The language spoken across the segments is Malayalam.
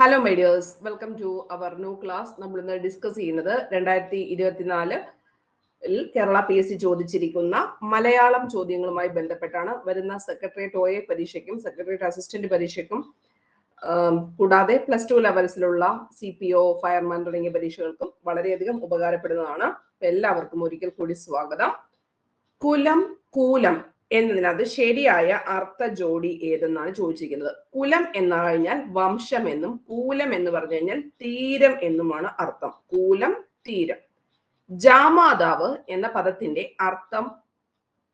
Hello my dears welcome to our new class നമ്മൾ ഇന്ന് ഡിസ്കസ് ചെയ്യുന്നത് രണ്ടായിരത്തി ഇരുപത്തിനാല് കേരള പി എസ് സി ചോദിച്ചിരിക്കുന്ന മലയാളം ചോദ്യങ്ങളുമായി ബന്ധപ്പെട്ടാണ്. വരുന്ന സെക്രട്ടേറിയറ്റ് ഒ എ പരീക്ഷയ്ക്കും സെക്രട്ടേറിയറ്റ് അസിസ്റ്റന്റ് പരീക്ഷയ്ക്കും കൂടാതെ പ്ലസ് ടു ലെവൽസിലുള്ള സി പി ഒ ഫയർമാൻ തുടങ്ങിയ പരീക്ഷകൾക്കും വളരെയധികം ഉപകാരപ്പെടുന്നതാണ്. എല്ലാവർക്കും ഒരിക്കൽ കൂടി സ്വാഗതം. കുലം കൂലം എന്നതിനകത്ത് ശരിയായ അർത്ഥ ജോഡി ഏതെന്നാണ് ചോദിച്ചിരിക്കുന്നത്. കുലം എന്ന് കഴിഞ്ഞാൽ വംശം എന്നും കൂലം എന്ന് പറഞ്ഞു കഴിഞ്ഞാൽ തീരം എന്നുമാണ് അർത്ഥം. കൂലം തീരം. ജാമാതാവ് എന്ന പദത്തിന്റെ അർത്ഥം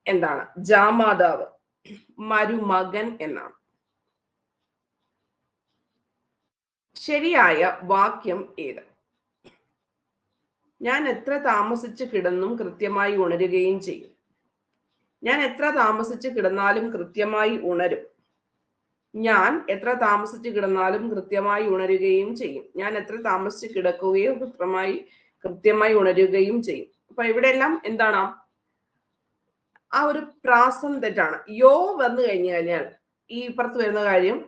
എന്താണ്? ജാമാതാവ് മരുമകൻ എന്നാണ്. ശരിയായ വാക്യം ഏത്? ഞാൻ എത്ര താമസിച്ച് കിടന്നും കൃത്യമായി ഉണരുകയും ചെയ്യും. ഞാൻ എത്ര താമസിച്ച് കിടന്നാലും കൃത്യമായി ഉണരും. ഞാൻ എത്ര താമസിച്ച് കിടന്നാലും കൃത്യമായി ഉണരുകയും ചെയ്യും. ഞാൻ എത്ര താമസിച്ച് കിടക്കുകയോ കൃത്യമായി കൃത്യമായി ഉണരുകയും ചെയ്യും. അപ്പൊ ഇവിടെ എല്ലാം എന്താണ്? ആ ഒരു പ്രാസം തെറ്റാണ്. യോ വന്നു കഴിഞ്ഞു കഴിഞ്ഞാൽ ഈ ഇപ്പുറത്ത് വരുന്ന കാര്യം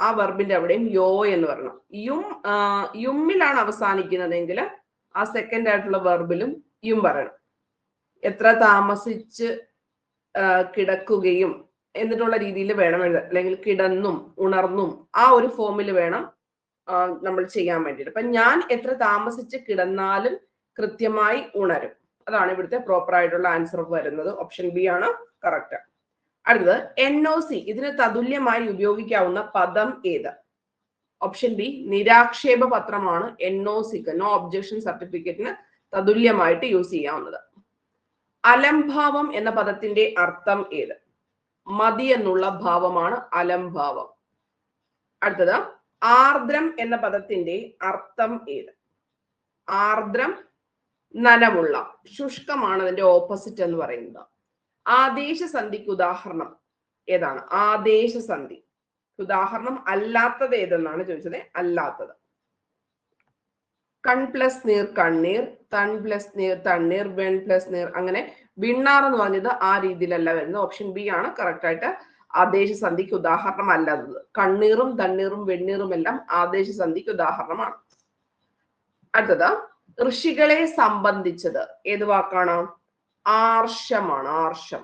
ആ വെർബിന്റെ അവിടെയും യോ എന്ന് പറയണം. യും യുമ്മിലാണ് അവസാനിക്കുന്നതെങ്കിൽ ആ സെക്കൻഡ് ആയിട്ടുള്ള വെർബിലും യും പറയണം. എത്ര താമസിച്ച് കിടക്കുകയും എന്നിട്ടുള്ള രീതിയിൽ വേണം എഴുതാൻ. അല്ലെങ്കിൽ കിടന്നും ഉണർന്നും ആ ഒരു ഫോമിൽ വേണം നമ്മൾ ചെയ്യാൻ വേണ്ടിയിട്ട്. അപ്പൊ ഞാൻ എത്ര താമസിച്ച് കിടന്നാലും കൃത്യമായി ഉണരും. അതാണ് ഇവിടുത്തെ പ്രോപ്പർ ആയിട്ടുള്ള ആൻസർ വരുന്നത്. ഓപ്ഷൻ ബി ആണ് കറക്റ്റ് അടുത്തത് എൻ ഒ സി ഇതിന് തതുല്യമായി ഉപയോഗിക്കാവുന്ന പദം ഏത്? ഓപ്ഷൻ ബി നിരാക്ഷേപ പത്രമാണ് എൻ ഒ സിക്ക് നോ ഒബ്ജക്ഷൻ സർട്ടിഫിക്കറ്റിന് തതുല്യമായിട്ട് യൂസ് ചെയ്യാവുന്നത്. അലംഭാവം എന്ന പദത്തിന്റെ അർത്ഥം ഏത്? മതി എന്നുള്ള ഭാവമാണ് അലംഭാവം. അടുത്തത് ആർദ്രം എന്ന പദത്തിന്റെ അർത്ഥം ഏത്? ആർദ്രം നനവുള്ള ശുഷ്കമാണ് അതിന്റെ ഓപ്പോസിറ്റ് എന്ന് പറയുന്നത്. ആദേശ സന്ധിക്ക് ഉദാഹരണം ഏതാണ്? ആദേശ സന്ധി. ഉദാഹരണം അല്ലാത്തത് ഏതെന്നാണ് ചോദിച്ചത്? അല്ലാത്തത്. കൺ പ്ലസ് നീർ കണ്ണീർ തൺ പ്ലസ് നീർ തണ്ണീർ വെൺ പ്ലസ് നീർ അങ്ങനെ വിണ്ണാർ എന്ന് പറഞ്ഞത് ആ രീതിയിലല്ല വരുന്നത്. ഓപ്ഷൻ ബി ആണ് കറക്റ്റ് ആയിട്ട് ആദേശ സന്ധിക്ക് ഉദാഹരണം അല്ലാത്തത് കണ്ണീറും തണ്ണീറും വെണ്ണീറും എല്ലാം ആദേശ സന്ധിക്ക് ഉദാഹരണമാണ്. അടുത്തത് ഋഷികളെ സംബന്ധിച്ചത് ഏത് വാക്കാണ്? ആർഷമാണ് ആർഷം.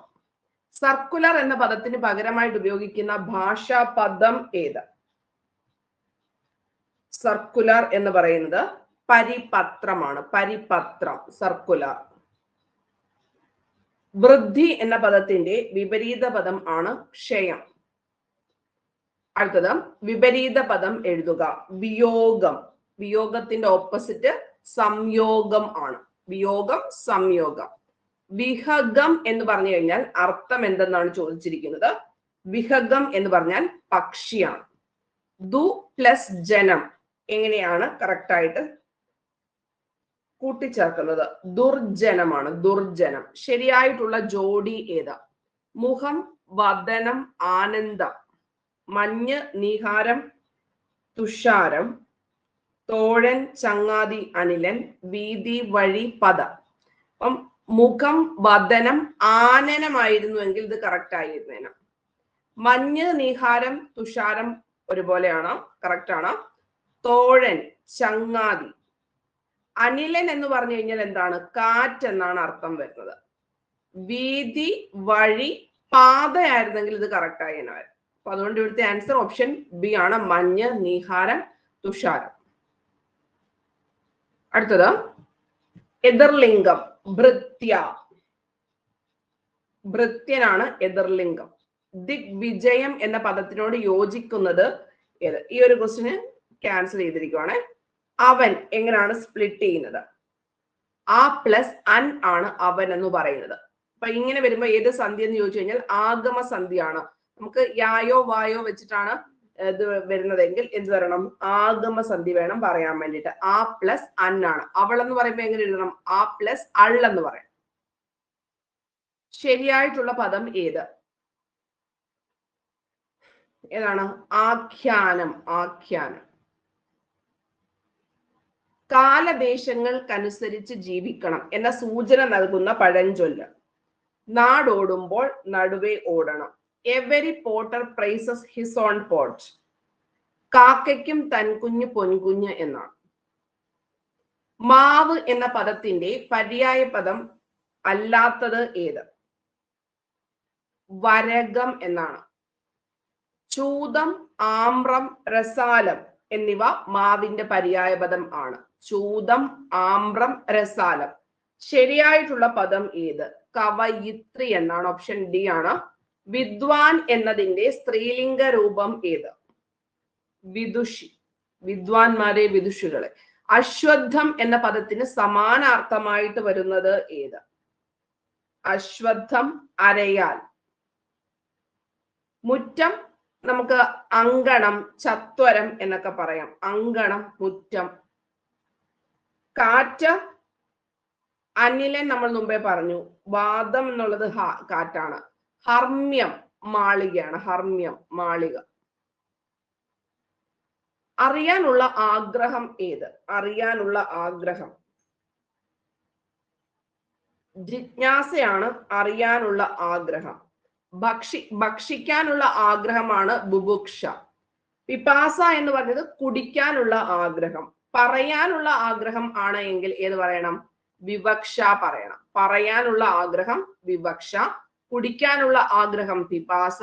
സർക്കുലർ എന്ന പദത്തിന് പകരമായിട്ട് ഉപയോഗിക്കുന്ന ഭാഷാ പദം ഏത്? സർക്കുലർ എന്ന് പറയുന്നത് പരിപത്രമാണ്. പരിപത്രം സർക്കുലർ വൃദ്ധി എന്ന പദത്തിന്റെ വിപരീത പദം ആണ് ക്ഷയം. അടുത്തത് വിപരീത പദം എഴുതുക. വിയോഗം. വിയോഗത്തിന്റെ ഓപ്പോസിറ്റ് സംയോഗം ആണ്. വിയോഗം സംയോഗം. വിഹഗം എന്ന് പറഞ്ഞു കഴിഞ്ഞാൽ അർത്ഥം എന്തെന്നാണ് ചോദിച്ചിരിക്കുന്നത്? വിഹഗം എന്ന് പറഞ്ഞാൽ പക്ഷിയാണ്. ദു പ്ലസ് ജനം. എങ്ങനെയാണ്? കറക്റ്റ് ആയിട്ട് കൂട്ടിച്ചേർക്കുന്നത് ദുർജനമാണ് ദുർജനം. ശരിയായിട്ടുള്ള ജോഡി ഏതാ? മുഖം വദനം ആനന്ദം. മഞ്ഞ് നീഹാരം തുഷാരം. തോഴൻ ചങ്ങാതി അനിലൻ. വീതി വഴി പദ. അപ്പം മുഖം വദനം ആനനമായിരുന്നുവെങ്കിൽ ഇത് കറക്റ്റ് ആയിരുന്നേന. മഞ്ഞ് നീഹാരം തുഷാരം ഒരുപോലെയാണ് കറക്റ്റ് ആണ്. തോഴൻ ചങ്ങാതി. അനിലൻ എന്ന് പറഞ്ഞു കഴിഞ്ഞാൽ എന്താണ്? കാറ്റ് എന്നാണ് അർത്ഥം വരുന്നത്. വീതി വഴി പാതയായിരുന്നെങ്കിൽ ഇത് കറക്റ്റ് എന്നാണ്. അപ്പൊ അതുകൊണ്ട് ഇവിടുത്തെ ആൻസർ ഓപ്ഷൻ ബി ആണ്. മഞ്ഞ് നീഹാരം തുഷാരം. അടുത്തത്. എതിർലിംഗം ഭൃത്യ. ഭൃത്യനാണ് എതിർലിംഗം. ദിഗ്വിജയം എന്ന പദത്തിനോട് യോജിക്കുന്നത് ഏത്? ഈ ഒരു ക്വസ്റ്റിന് ക്യാൻസൽ ചെയ്തിരിക്കുവാണ്. അവൻ എങ്ങനെയാണ് സ്പ്ലിറ്റ് ചെയ്യുന്നത്? ആ പ്ലസ് അൻ ആണ് അവൻ എന്ന് പറയുന്നത്. അപ്പൊ ഇങ്ങനെ വരുമ്പോ ഏത് സന്ധി എന്ന് ചോദിച്ചു കഴിഞ്ഞാൽ ആഗമ സന്ധിയാണ്. നമുക്ക് യായോ വായോ വെച്ചിട്ടാണ് ഇത് വരുന്നതെങ്കിൽ എന്ത് വരണം? ആഗമ സന്ധി വേണം പറയാൻ വേണ്ടിട്ട് ആ പ്ലസ് അൻ ആണ്. അവൾ എന്ന് പറയുമ്പോ എങ്ങനെ എഴുതണം? ആ പ്ലസ് അൾ എന്ന് പറയാം. ശരിയായിട്ടുള്ള പദം ഏത്? ഏതാണ്? ആഖ്യാനം. ആഖ്യാനം. കാലദേശങ്ങൾക്കനുസരിച്ച് ജീവിക്കണം എന്ന സൂചന നൽകുന്ന പഴഞ്ചൊല്ല്. നാടോടുമ്പോൾ നടുവേ ഓടണം. Every potter praises his own pot കാക്കയ്ക്കും തൻകുഞ്ഞ് പൊൻകുഞ്ഞ് എന്നാണ്. മാവ് എന്ന പദത്തിന്റെ പര്യായ പദം അല്ലാത്തത് ഏത്? വരകം എന്നാണ്. ചൂതം ആമ്രം രസാലം എന്നിവ മാവിന്റെ പര്യായപദം ആണ്. ചൂതം ആമ്രം രസാലം. ശരിയായിട്ടുള്ള പദം ഏത്? കവയിത്രി എന്നാണ് ഓപ്ഷൻ ഡി ആണ്. വിദ്വാൻ എന്നതിന്റെ സ്ത്രീലിംഗ രൂപം ഏത്? വിദുഷി. വിദ്വാൻമാരെ വിദുഷികളെ. അശ്വത്ഥം എന്ന പദത്തിന് സമാനാർത്ഥമായിട്ട് വരുന്നത് ഏത്? അശ്വത്ഥം അരയാൽ. മുറ്റം നമുക്ക് അങ്കണം ചത്വരം എന്നൊക്കെ പറയാം. അങ്കണം മുറ്റം കാറ്റ് അനിലൻ നമ്മൾ മുമ്പേ പറഞ്ഞു. വാദം എന്നുള്ളത് കാറ്റാണ്. ഹർമ്മ്യം മാളികയാണ്. ഹർമ്മ്യം മാളിക. അറിയാനുള്ള ആഗ്രഹം ഏത്? അറിയാനുള്ള ആഗ്രഹം. ജിജ്ഞാസയാണ് അറിയാനുള്ള ആഗ്രഹം. ഭക്ഷി ഭക്ഷിക്കാനുള്ള ആഗ്രഹമാണ് ബുഭുക്ഷ. പിപാസ എന്ന് പറഞ്ഞത് കുടിക്കാനുള്ള ആഗ്രഹം. പറയാനുള്ള ആഗ്രഹം ആണ് എങ്കിൽ ഏത് പറയണം? വിവക്ഷ പറയണം. പറയാനുള്ള ആഗ്രഹം വിവക്ഷ കുടിക്കാനുള്ള ആഗ്രഹം പിപാസ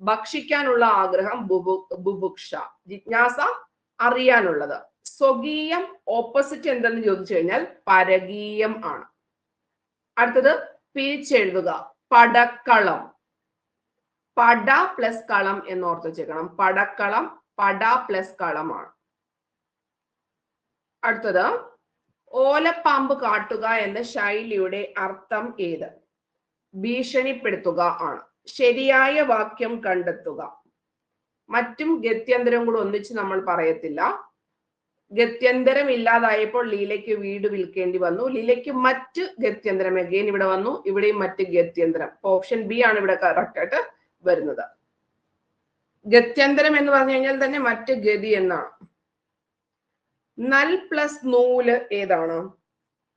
ഭക്ഷിക്കാനുള്ള ആഗ്രഹം ബുഭു ബുഭുക്ഷ. ജിജ്ഞാസ അറിയാനുള്ളത്. സ്വകീയം ഓപ്പോസിറ്റ് എന്തെന്ന് ചോദിച്ചു കഴിഞ്ഞാൽ പരകീയം ആണ്. അടുത്തത് പിരിച്ചെഴുതുക പടക്കളം. പട പ്ലസ് കളം എന്ന് ഓർത്ത് വെച്ചേക്കണം. പടക്കളം പട പ്ലസ് കളമാണ് അടുത്തത് ഓലപ്പാമ്പ് കാട്ടുക എന്ന ശൈലിയുടെ അർത്ഥം ഏത്? ഭീഷണിപ്പെടുത്തുക ആണ്. ശരിയായ വാക്യം കണ്ടെത്തുക. മറ്റും ഗത്യന്തരം കൂടെ ഒന്നിച്ച് നമ്മൾ പറയത്തില്ല. ഗത്യന്തരം ഇല്ലാതായപ്പോൾ ലീലയ്ക്ക് വീട് വിൽക്കേണ്ടി വന്നു. ലീലയ്ക്ക് മറ്റ് ഗത്യന്തരം അഗെയിൻ ഇവിടെ വന്നു. ഇവിടെയും മറ്റ് ഗത്യന്തരം. ഓപ്ഷൻ ബി ആണ് ഇവിടെ കറക്റ്റ് ആയിട്ട് വരുന്നത്. ഗത്യന്തരം എന്ന് പറഞ്ഞു കഴിഞ്ഞാൽ തന്നെ മറ്റ് ഗതി എന്നാണ്. നൽ പ്ലസ് നൂൽ ഏതാണ്?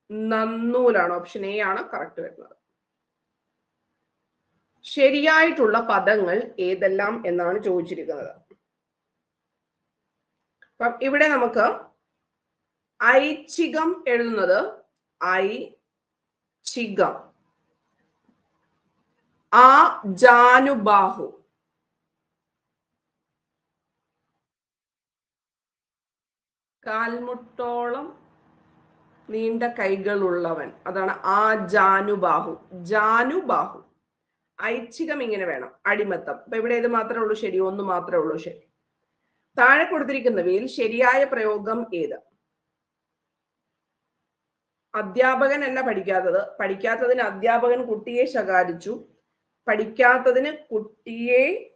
നന്നൂലാണ്. ഓപ്ഷൻ എ ആണ് കറക്റ്റ് വരുന്നത്. ശരിയായിട്ടുള്ള പദങ്ങൾ ഏതെല്ലാം എന്നാണ് ചോദിച്ചിരിക്കുന്നത്. അപ്പം ഇവിടെ നമുക്ക് ഐച്ഛികം എഴുതുന്നത് ഐ ചികം ആ ജാനുബാഹു. കാൽമുട്ടോളം നീണ്ട കൈകളുള്ളവൻ. അതാണ് ആ ജാനുബാഹു. ജാനുബാഹു. ഐച്ഛികം ഇങ്ങനെ വേണം. അടിമത്തം. അപ്പൊ ഇവിടെ ഇത് മാത്രമേ ഉള്ളൂ ശരി ഒന്ന് മാത്രമേ ഉള്ളൂ ശരി. താഴെ കൊടുത്തിരിക്കുന്നവയിൽ ശരിയായ പ്രയോഗം ഏത്? അധ്യാപകൻ അല്ല പഠിക്കാത്തത്? പഠിക്കാത്തതിന് അധ്യാപകൻ കുട്ടിയെ ശകാരിച്ചു. പഠിക്കാത്തതിന് കുട്ടിയെ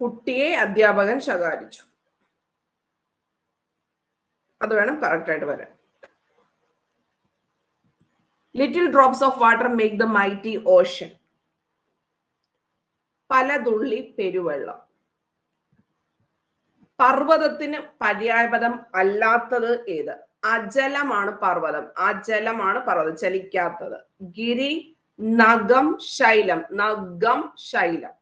കുട്ടിയെ അധ്യാപകൻ ശകാരിച്ചു. അത് വേണം കറക്റ്റ് ആയിട്ട് വരാൻ. Little drops of water make the mighty ocean പല തുള്ളി പെരുവെള്ളം. പർവതത്തിന് പര്യായപദം അല്ലാത്തത് ഏത്? അജലമാണ് പർവതം. അജലമാണ് പർവതം. ചലിക്കാത്തത്. ഗിരി നഗം ശൈലം. നഗം ശൈലം.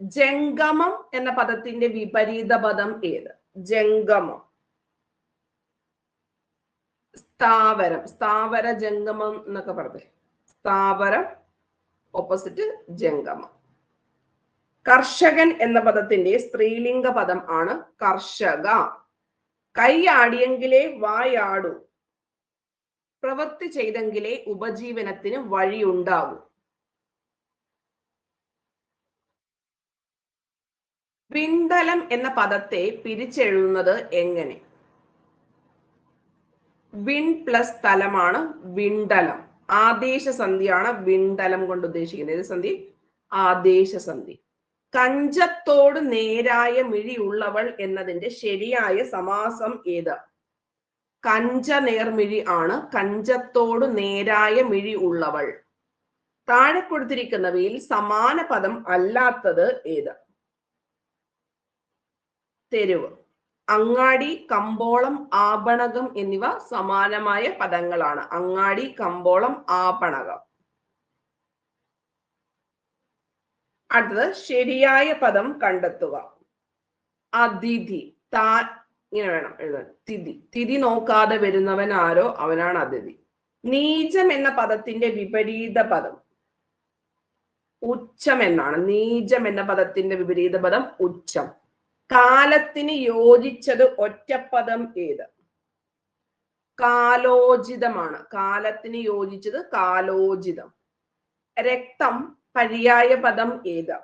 ജംഗമം എന്ന പദത്തിന്റെ വിപരീത പദം ഏത്? ജംഗമം. സ്ഥാവരം. സ്ഥാവര ജംഗമം എന്നൊക്കെ പറഞ്ഞേ സ്ഥാവരം ഓപ്പോസിറ്റ് ജംഗമം. കർഷകൻ എന്ന പദത്തിന്റെ സ്ത്രീലിംഗ പദം ആണ് കർഷക. കൈയാടിയെങ്കിലേ വായാടൂ പ്രവൃത്തി ചെയ്തെങ്കിലേ ഉപജീവനത്തിന് വഴിയുണ്ടാകൂ വിണ്ടലം എന്ന പദത്തെ പിരിച്ചെഴുതുന്നത് എങ്ങനെ? വിൺ പ്ലസ് തലമാണ് വിണ്ടലം. ആദേശ സന്ധിയാണ് വിണ്ടലം കൊണ്ട് ഉദ്ദേശിക്കുന്നത്. ഏത് സന്ധി? ആദേശ സന്ധി. കഞ്ചത്തോട് നേരായ മിഴിയുള്ളവൾ എന്നതിന്റെ ശരിയായ സമാസം ഏത്? കഞ്ച നേർമിഴി ആണ്. കഞ്ചത്തോട് നേരായ മിഴി ഉള്ളവൾ. താഴെ കൊടുത്തിരിക്കുന്നവയിൽ സമാന പദം അല്ലാത്തത് ഏത്? തെരുവ്. അങ്ങാടി കമ്പോളം ആപണകം എന്നിവ സമാനമായ പദങ്ങളാണ്. അങ്ങാടി കമ്പോളം ആപണകം. അടുത്തത് ശരിയായ പദം കണ്ടെത്തുക. അതിഥി. താ ഇങ്ങനെ വേണം എഴുതാൻ. തിഥി. തിഥി നോക്കാതെ വരുന്നവൻ ആരോ? അവനാണ് അതിഥി. നീചം എന്ന പദത്തിന്റെ വിപരീത പദം. ഉച്ചം എന്നാണ്. നീചം എന്ന പദത്തിന്റെ വിപരീത പദം ഉച്ചം. കാലത്തിന് യോജിച്ചത് ഒറ്റപ്പദം ഏത്? കാലോചിതമാണ്. കാലത്തിന് യോജിച്ചത് കാലോചിതം. രക്തം പര്യായ പദം ഏത്?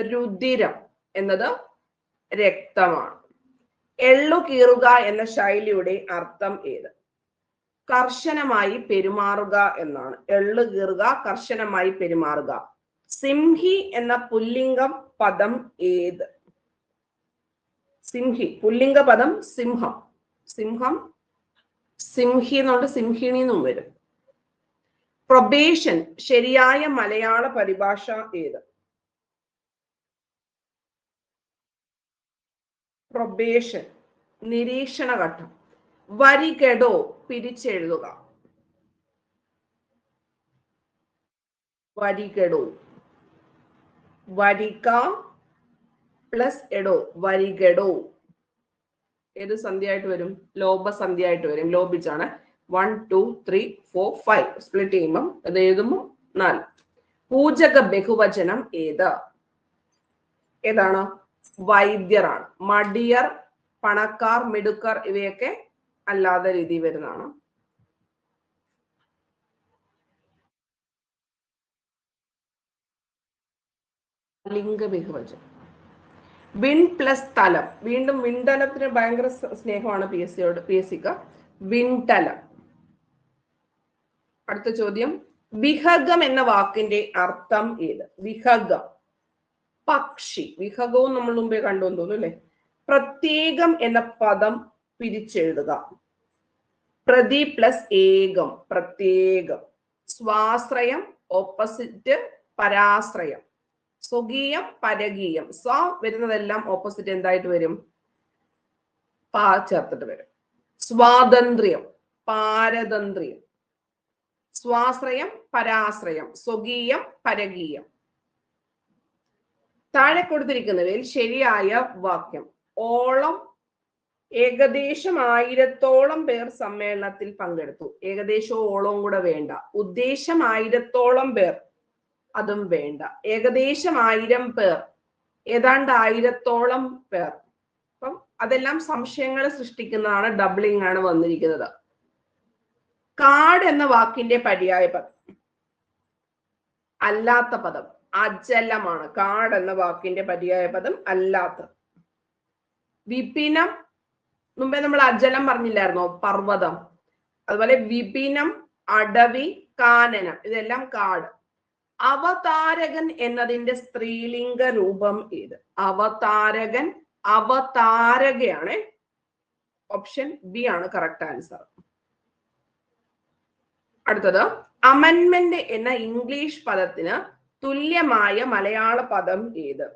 രുദിരം എന്നത് രക്തമാണ്. എള്ളു കീറുക എന്ന ശൈലിയുടെ അർത്ഥം ഏത്? കർശനമായി പെരുമാറുക എന്നാണ്. എള്ളു കീറുക കർശനമായി പെരുമാറുക. സിംഹി എന്ന പുല്ലിംഗം പദം ഏത്? സിംഹി പുല്ലിംഗ പദം സിംഹം. സിംഹം സിംഹി എന്നുകൊണ്ട് സിംഹിണി എന്നും വരും. പ്രൊബേഷൻ ശരിയായ മലയാള പരിഭാഷ ഏത്? പ്രൊബേഷൻ നിരീക്ഷണ ഘട്ടം വരികടോ പിരിച്ചെഴുതുക. വരികടോ. വരിക പ്ലസ് എടോ വരികടോ. ഏത് സന്ധ്യയായിട്ട് വരും? ലോബ സന്ധ്യ ആയിട്ട് വരും. ലോപിച്ചാണ്. One two three four five split ചെയ്യുമ്പം അത് എഴുതുമ്പോൾ നാല്. പൂജക ബഹുവചനം ഏത്? ഏതാണ്? വൈദ്യറാണ്. മടിയർ പണക്കാർ മിടുക്കർ ഇവയൊക്കെ അല്ലാതെ രീതി വരുന്നതാണ്. ലിംഗ ബഹുവചനം. വിൺ പ്ലസ് തലം. വീണ്ടും വിൺതലത്തിന് ഭയങ്കര സ്നേഹമാണ് പി എസ് സിയോട് പി എസ് സിക്ക്. വിൺതലം അടുത്ത ചോദ്യം. വിഹഗം എന്ന വാക്കിന്റെ അർത്ഥം ഏത്? വിഹഗം. പക്ഷി. വിഹഗവും നമ്മൾ മുമ്പേ കണ്ടു തോന്നുന്നു അല്ലെ? പ്രത്യേകം എന്ന പദം പിരിച്ചെഴുതുക. പ്രതി പ്ലസ് ഏകം. പ്രത്യേകം. സ്വാശ്രയം ഓപ്പോസിറ്റ് പരാശ്രയം. സ്വകീയം പരകീയം. സ്വ വരുന്നതെല്ലാം ഓപ്പോസിറ്റ് എന്തായിട്ട് വരും? പാ ചേർത്തിട്ട് വരും. സ്വാതന്ത്ര്യം പാരതന്ത്ര്യം. സ്വാശ്രയം പരാശ്രയം. സ്വകീയം പരകീയം. താഴെ കൊടുത്തിരിക്കുന്നവയിൽ ശരിയായ വാക്യം. ഓളം ഏകദേശം ആയിരത്തോളം പേർ സമ്മേളനത്തിൽ പങ്കെടുത്തു. ഏകദേശം ഓളവും കൂടെ വേണ്ട. ഉദ്ദേശം ആയിരത്തോളം പേർ. അതും വേണ്ട. ഏകദേശം ആയിരം പേർ. ഏതാണ്ട് ആയിരത്തോളം പേർ. അപ്പം അതെല്ലാം സംശയങ്ങൾ സൃഷ്ടിക്കുന്നതാണ് ഡബിളിംഗ് ആണ് വന്നിരിക്കുന്നത്. കാട് എന്ന വാക്കിന്റെ പര്യായ പദം. അല്ലാത്ത പദം. അജലമാണ്. കാട് എന്ന വാക്കിന്റെ പര്യായ പദം അല്ലാത്ത. വിപിനം മുമ്പേ നമ്മൾ അജലം പറഞ്ഞില്ലായിരുന്നോ? പർവതം. അതുപോലെ വിപിനം അടവി കാനനം. ഇതെല്ലാം കാട് അവതാരകൻ എന്നതിന്റെ സ്ത്രീലിംഗ രൂപം ഏത് അവതാരകൻ അവതാരകയാണ്. ഓപ്ഷൻ ബി ആണ് കറക്റ്റ് ആൻസർ അടുത്തത് അമൻമെന്റ് എന്ന ഇംഗ്ലീഷ് പദത്തിന് തുല്യമായ മലയാള പദം ഏത്?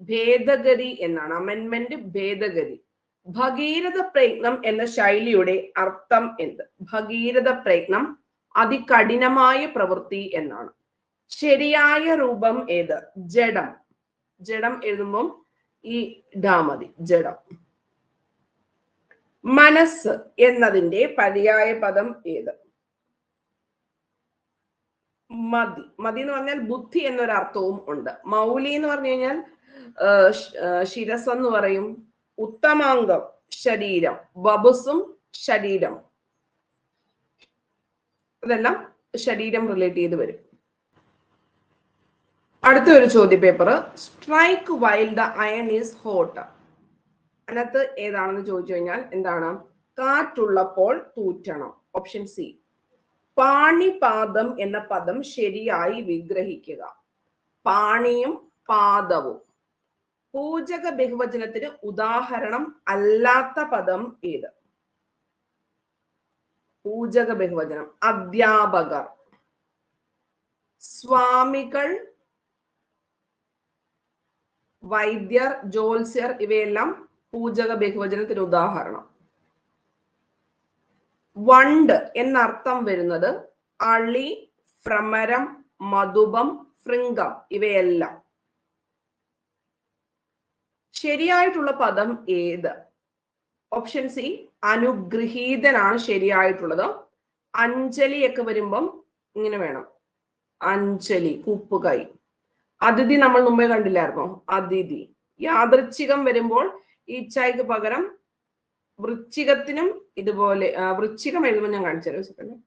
ഭേദഗതി എന്നാണ്. അമൻമെന്റ് ഭേദഗതി. ഭഗീരഥ പ്രയത്നം എന്ന ശൈലിയുടെ അർത്ഥം എന്ത്? ഭഗീരഥ പ്രയത്നം അതികഠിനമായ പ്രവൃത്തി എന്നാണ്. ശരിയായ രൂപം ഏത്? ജഡം. ജഡം എഴുതുമ്പം ഈ ഡാ മതി. ജഡം. മനസ്സ് എന്നതിന്റെ പര്യായ പദം ഏത്? മതി. മതി എന്ന് പറഞ്ഞാൽ ബുദ്ധി എന്നൊരർത്ഥവും ഉണ്ട്. മൗലി എന്ന് പറഞ്ഞു കഴിഞ്ഞാൽ ശിരസ് എന്ന് പറയും. ഉത്തമാംഗം ശരീരം. ബബുസും ശരീരം. അതെല്ലാം ശരീരം റിലേറ്റ് ചെയ്ത് വരും. അടുത്ത ഒരു ചോദ്യ paper strike while the iron is hot അതിനകത്ത് ഏതാണെന്ന് ചോദിച്ചു കഴിഞ്ഞാൽ എന്താണ്? കാറ്റുള്ളപ്പോൾ തൂറ്റണം. ഓപ്ഷൻ സി പാണിപാദം എന്ന പദം ശരിയായി വിഗ്രഹിക്കുക. പാണിയും പാദവും. പൂജക ബഹുവചനത്തിന് ഉദാഹരണം അല്ലാത്ത പദം ഏത്? പൂജക ബഹുവചനം. അധ്യാപകർ. സ്വാമികൾ വൈദ്യർ ജ്യോത്സ്യർ ഇവയെല്ലാം പൂജക ബഹുവചനത്തിന് ഉദാഹരണം. വണ്ട് എന്നർത്ഥം വരുന്നത് അളി ഭ്രമരം മധുപം ഭൃംഗം ഇവയെല്ലാം. ശരിയായിട്ടുള്ള പദം ഏത്? ഓപ്ഷൻ സി അനുഗ്രഹീതനാണ് ശരിയായിട്ടുള്ളത്. അഞ്ജലി ഒക്കെ വരുമ്പം ഇങ്ങനെ വേണം. അഞ്ജലി കൂപ്പുകൈ. അതിഥി നമ്മൾ മുമ്പേ കണ്ടില്ലായിരുന്നോ? അതിഥി. യാദൃച്ഛികം വരുമ്പോൾ ഈച്ചായ്ക്ക് പകരം വൃശ്ചികത്തിനും ഇതുപോലെ വൃശ്ചികം എഴുതുമ്പോൾ ഞാൻ കാണിച്ചു തരാം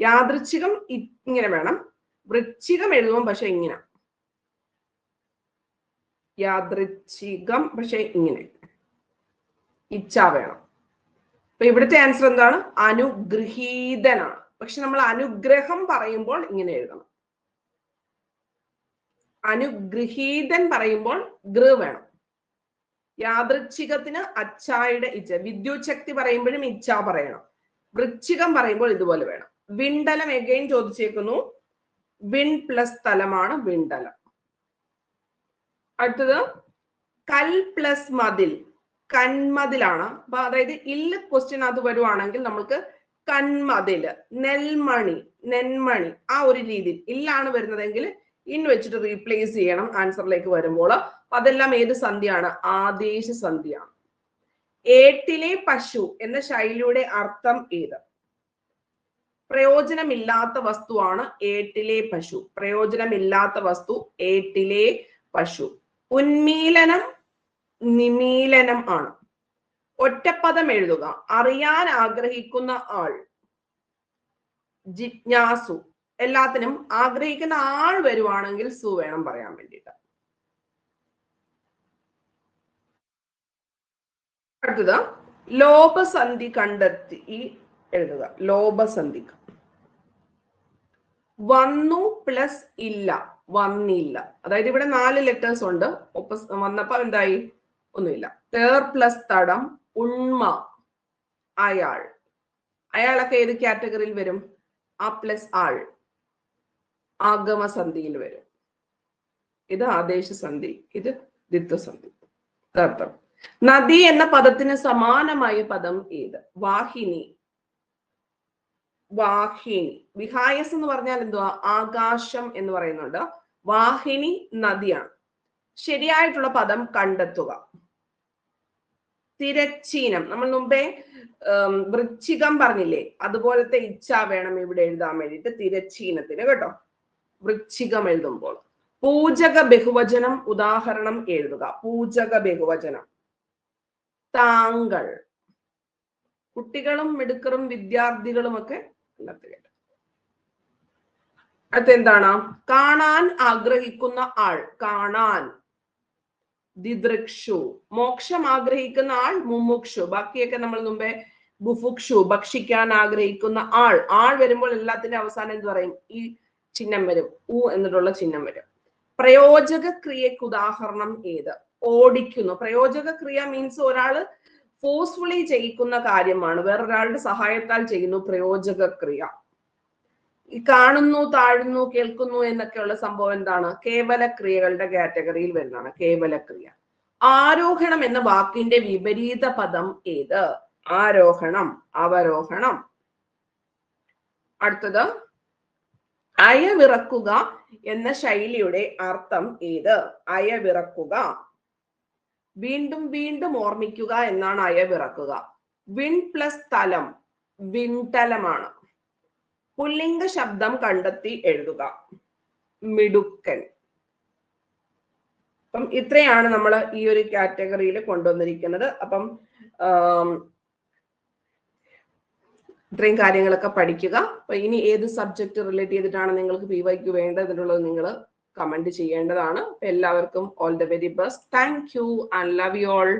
യാദൃച്ഛികം ഇങ്ങനെ വേണം. വൃശ്ചികം എഴുതുമ്പോൾ പക്ഷെ ഇങ്ങനെ. യാദൃച്ഛികം പക്ഷെ ഇങ്ങനെ. ഇച്ഛ വേണം. അപ്പൊ ഇവിടുത്തെ ആൻസർ എന്താണ്? അനുഗ്രഹീതനാണ്. പക്ഷെ നമ്മൾ അനുഗ്രഹം പറയുമ്പോൾ ഇങ്ങനെ എഴുതണം. അനുഗ്രഹീതൻ പറയുമ്പോൾ ഗൃ വേണം. യാദൃച്ഛികത്തിന് അച്ഛായുടെ ഇച്ഛ വിദ്യുച്ഛക്തി പറയുമ്പോഴും ഇച്ഛ പറയണം. വൃശ്ചികം പറയുമ്പോൾ ഇതുപോലെ വേണം. വിണ്ടലം എഗെയിൻ ചോദിച്ചേക്കുന്നു. വിൺ പ്ലസ് തലമാണ് വിണ്ടലം. അടുത്തത് കൽ പ്ലസ് മതിൽ കന്മതിലാണ് അപ്പൊ അതായത് ഇല്ല ക്വസ്റ്റ്യൻ അത് വരുവാണെങ്കിൽ നമ്മൾക്ക് കന്മതിൽ നെൽമണി നെന്മണി ആ ഒരു രീതിയിൽ ഇല്ലാണ് വരുന്നതെങ്കിൽ ഇൻ വെച്ചിട്ട് റീപ്ലേസ് ചെയ്യണം ആൻസറിലേക്ക് വരുമ്പോൾ അതെല്ലാം ഏത് സന്ധിയാണ് ആദേശ സന്ധിയാണ് ഏട്ടിലെ പശു എന്ന ശൈലിയുടെ അർത്ഥം ഏത്? പ്രയോജനമില്ലാത്ത വസ്തുവാണ് ഏട്ടിലെ പശു. പ്രയോജനമില്ലാത്ത വസ്തു ഏട്ടിലെ പശു. ഉന്മീലനം നിമീലനം ആണ്. ഒറ്റപ്പദം എഴുതുക. അറിയാൻ ആഗ്രഹിക്കുന്ന ആൾ. ജിജ്ഞാസു. എല്ലാത്തിനും ആഗ്രഹിക്കുന്ന ആൾ വരുവാണെങ്കിൽ സു വേണം പറയാൻ വേണ്ടിയിട്ട്. അടുത്തത് ലോപസന്ധി കണ്ടെത്തി എഴുതുക. ലോപസന്ധി. വന്നു പ്ലസ് ഇല്ല. വന്നില്ല. അതായത് ഇവിടെ നാല് ലെറ്റേഴ്സ് ഉണ്ട്. ഒപ്പ വന്നപ്പോ എന്തായി? ഒന്നുമില്ല. തേർ പ്ലസ് തടം ഉണ്മ അയാൾ. അയാളൊക്കെ ഏത് കാറ്റഗറിയിൽ വരും? ആ പ്ലസ് ആൾ. ആഗമസന്ധിയിൽ വരും. ഇത് ആദേശസന്ധി ഇത് ദ്വിത്വസന്ധി. അർത്ഥം. നദി എന്ന പദത്തിന് സമാനമായ പദം ഏത്? വാഹിനി. വാഹിനി. വിഹായസ് എന്ന് പറഞ്ഞാൽ എന്തുവാ? ആകാശം എന്ന് പറയുന്നുണ്ട്. വാഹിനി നദിയാണ്. ശരിയായിട്ടുള്ള പദം കണ്ടെത്തുക. തിരച്ചീനം. നമ്മൾ മുമ്പേ വൃശ്ചികം പറഞ്ഞില്ലേ? അതുപോലത്തെ ഇച്ഛ വേണം ഇവിടെ എഴുതാൻ വേണ്ടിയിട്ട് തിരച്ചീനത്തിന് കേട്ടോ? വൃശ്ചികം എഴുതുമ്പോൾ. പൂജക ബഹുവചനം ഉദാഹരണം എഴുതുക. പൂജക ബഹുവചനം. താങ്കൾ. കുട്ടികളും മിടുക്കറും വിദ്യാർത്ഥികളും ഒക്കെ കേട്ടോ കാണാൻ ആഗ്രഹിക്കുന്ന ആൾ. കാണാൻ. ദിദൃക്ഷു. മോക്ഷം ആഗ്രഹിക്കുന്ന ആൾ മുമുക്ഷു. ബാക്കിയൊക്കെ നമ്മൾ മുമ്പേ ബുഫുക്ഷു ഭക്ഷിക്കാൻ ആഗ്രഹിക്കുന്ന ആൾ. ആൾ വരുമ്പോൾ എല്ലാത്തിന്റെ അവസാനം എന്ത് പറയും? ഈ ചിഹ്നം വരും. ഉ എന്നിട്ടുള്ള ചിഹ്നം വരും. പ്രയോജക ക്രിയക്ക് ഉദാഹരണം ഏത്? ഓടിക്കുന്നു. പ്രയോജക ക്രിയ മീൻസ് ഒരാൾ ഫോഴ്സ്ഫുള്ളി ചെയ്യിക്കുന്ന കാര്യമാണ്. വേറൊരാളുടെ സഹായത്താൽ ചെയ്യുന്നു പ്രയോജക ക്രിയ ഈ കാണുന്നു താഴുന്നു കേൾക്കുന്നു എന്നൊക്കെയുള്ള സംഭവം എന്താണ്? കേവല ക്രിയകളുടെ കാറ്റഗറിയിൽ വരുന്നതാണ്. കേവല ക്രിയ ആരോഹണം എന്ന വാക്കിന്റെ വിപരീത പദം ഏത്? ആരോഹണം അവരോഹണം. അടുത്തത് അയവിറക്കുക എന്ന ശൈലിയുടെ അർത്ഥം ഏത്? അയവിറക്കുക. വീണ്ടും വീണ്ടും ഓർമ്മിക്കുക എന്നാണ് അയവിറക്കുക. വിൺ പ്ലസ് തലം വിൺതലമാണ് പുല്ലിംഗ ശബ്ദം കണ്ടെത്തി എഴുതുക. മിടുക്കൻ. അപ്പം ഇത്രയാണ് നമ്മൾ ഈ ഒരു കാറ്റഗറിയിൽ കൊണ്ടുവന്നിരിക്കുന്നത്. അപ്പം ഇത്രയും കാര്യങ്ങളൊക്കെ പഠിക്കുക. അപ്പൊ ഇനി ഏത് സബ്ജക്ട് റിലേറ്റ് ചെയ്തിട്ടാണ് നിങ്ങൾക്ക് പി വൈക്ക് വേണ്ടത് എന്നുള്ളത് നിങ്ങൾ കമന്റ് ചെയ്യേണ്ടതാണ്. എല്ലാവർക്കും all the very best thank you and love you all